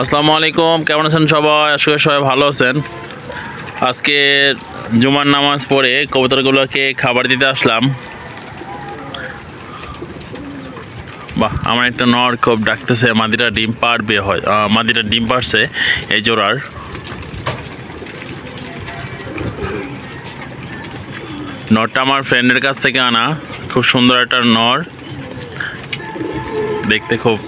আসসালামু আলাইকুম, কেমন আছেন সবাই? করি সবাই ভালো আছেন। আজকে জুমার নামাজ পড়ে কবুতরগুলোকে খাবার দিতে আসলাম। বাহ, আমার একটা নর খুব ডাকতেছে মাদিটা ডিম পারবে হয় মাদিটা ডিম পারছে এই জোড়ার। নরটা আমার ফ্রেন্ডের কাছ থেকে আনা, খুব সুন্দর একটা নর। দেখতে খুব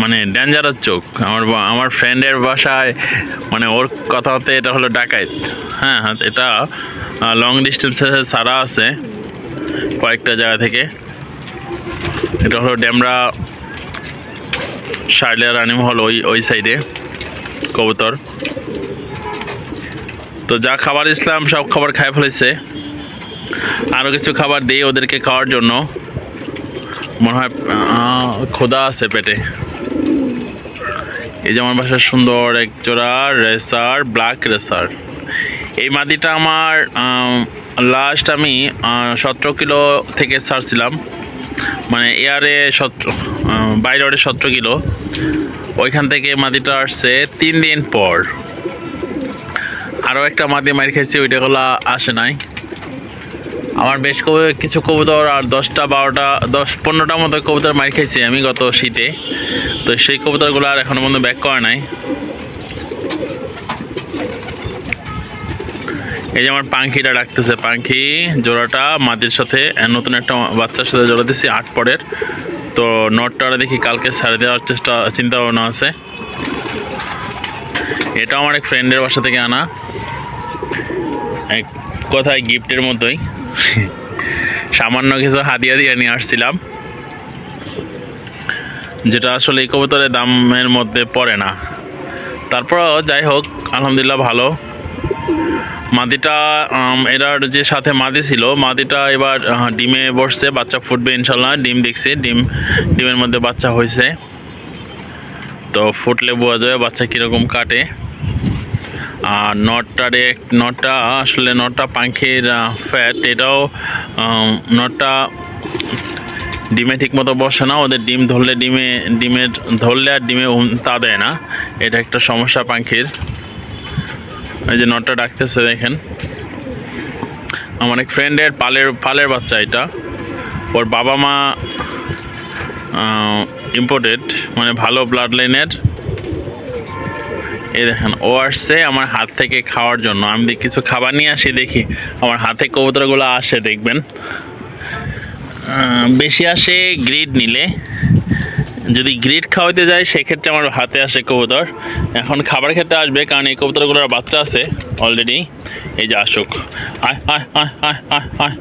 মানে ডেঞ্জারাস চোখ। আমার আমার ফ্রেন্ডের বাসায় মানে ওর কথা হতে এটা হলো ডাকাইত। হ্যাঁ হ্যাঁ এটা লং ডিস্টেন্সে সারা আছে, কয়েকটা জায়গা থেকে। এটা হলো ড্যামরা শার্লিয়া রানিমহল ওই ওই সাইডে কবুতর। তো যা খাবার ইসলাম, সব খাবার খাই ফেলেছে। আরও কিছু খাবার দিই ওদেরকে খাওয়ার জন্য। মনে হয় ক্ষুধা আছে পেটে। এই যে আমার বাসার সুন্দর এক জোড়া রেসার ব্ল্যাক রেসার। এই মাদিটা আমার লাস্ট আমি সতেরো কিলো থেকে ছাড়ছিলাম। মানে এয়ারে সতেরো বাইরে সতেরো কিলো। ওইখান থেকে মাদিটা আসছে তিন দিন পর। আরও একটা মাদি মারি খেয়েছি ওইটাগুলো আসে নাই। আমার বেশ কবে- কিছু কবুতর আর দশটা, বারোটা, দশ, পনেরোটা মতো কবুতর মার খেয়েছি আমি গত শীতে। তো সেই কবুতরগুলো আর এখনও পর্যন্ত ব্যাক করে নাই। এই যে আমার পাঙ্খিটা ডাকতেছে। পাঙ্খি জোড়াটা, মাদির সাথে নতুন একটা বাচ্চার সাথে জোড়া দিচ্ছি আট পরের। তো নটটা দেখি কালকে ছাড়ে দেওয়ার চেষ্টা চিন্তা ভাবনা আছে। এটা আমার এক ফ্রেন্ডের বাসা থেকে আনা। এক কোথায় গিফটের মতোই। সামান্য কিছু হাদিয়া দিয়ে নিয়ে আসছিলাম। যেটা আসলে এই কবুতরের দামের মধ্যে পড়ে না। তারপরও যাই হোক, আলহামদুলিল্লাহ ভালো। মাদিটা এরার যে সাথে মাদি ছিল, মাদিটা এবার ডিমে বসছে, বাচ্চা ফুটবে ইনশাল্লাহ ডিম দেখছে, ডিম, ডিমের মধ্যে বাচ্চা হয়েছে তো ফুটলে বোঝা যাবে বাচ্চা কীরকম কাটে। আর নটটারে নটটা আসলে নটটা পাখির ফ্যাট এটাও নটটা ডিমে ঠিক মতো বসে না, ওদের ডিম ধরলে ডিমে, ডিমের ধরলে আর ডিমে তা দেয় না। এটা একটা সমস্যা পাখির। এই যে নটটা ডাকতেছে, দেখেন। আমার এক ফ্রেন্ডের পালের পালের বাচ্চা এটা। ওর বাবা মা ইম্পোর্টেড মানে ভালো ব্লাড লাইনের এই দেখেন, ও আসছে আমার হাত থেকে খাওয়ার জন্য। আমি কিছু খাবার নিয়ে আসি, দেখি। আমার হাতে কবুতরগুলো আসে, দেখবেন। বেশি আসে গ্রিড নিলে। যদি গ্রিড খাওয়াতে যায় সেক্ষেত্রে আমার হাতে আসে কবুতর। এখন খাবার খেতে আসবে, কারণ এই কবুতরগুলোর বাচ্চা আছে অলরেডি এই যে আসুক। আয় আয় আয় আয় আয়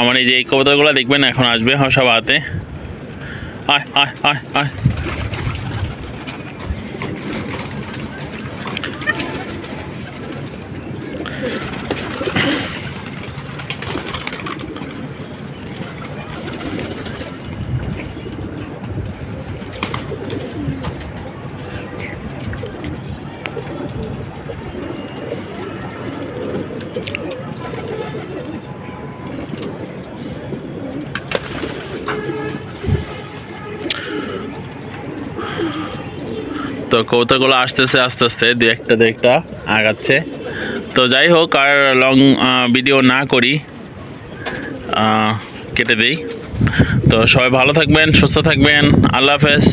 আমার এই যে এই কবুতরগুলো দেখবেন, এখন আসবে সব হাতে। আয় আয় আয় আয়। তো কৌতাগুলো আসতেছে, আস্তে আস্তে দু একটা দু একটা আগাচ্ছে। তো যাই হোক, আর লং ভিডিও না করি কেটে দিই। তো সবাই ভালো থাকবেন, সুস্থ থাকবেন, আল্লাহ হাফেজ।